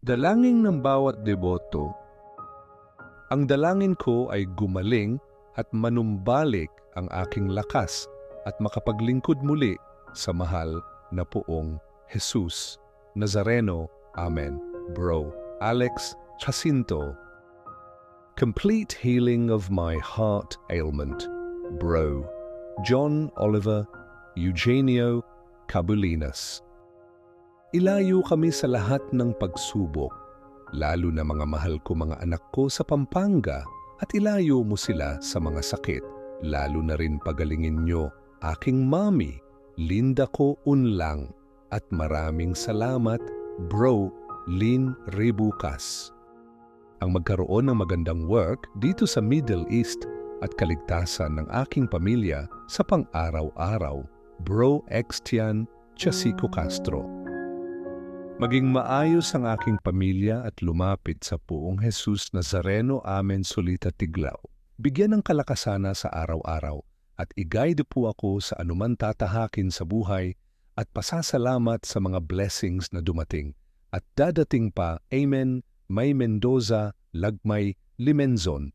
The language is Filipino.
Dalangin ng bawat deboto. Ang dalangin ko ay gumaling at manumbalik ang aking lakas at makapaglingkod muli sa mahal na poong Jesus. Nazareno. Amen. Bro. Alex Jacinto. Complete healing of my heart ailment. Bro. John Oliver Eugenio Cabulinas. Ilayo kami sa lahat ng pagsubok, lalo na mga mahal ko mga anak ko sa Pampanga at ilayo mo sila sa mga sakit, lalo na rin pagalingin nyo aking mami, Linda ko unlang at maraming salamat, bro, Lin Ribukas. Ang magkaroon ng magandang work dito sa Middle East at kaligtasan ng aking pamilya sa pang-araw-araw, bro Extian Chasico Castro. Maging maayos ang aking pamilya at lumapit sa puong Jesus Nazareno Amen Solita Tiglao. Bigyan ng kalakasana sa araw-araw at i-guide po ako sa anuman tatahakin sa buhay at pasasalamat sa mga blessings na dumating. At dadating pa, Amen, May Mendoza, Lagmay, Limenzon,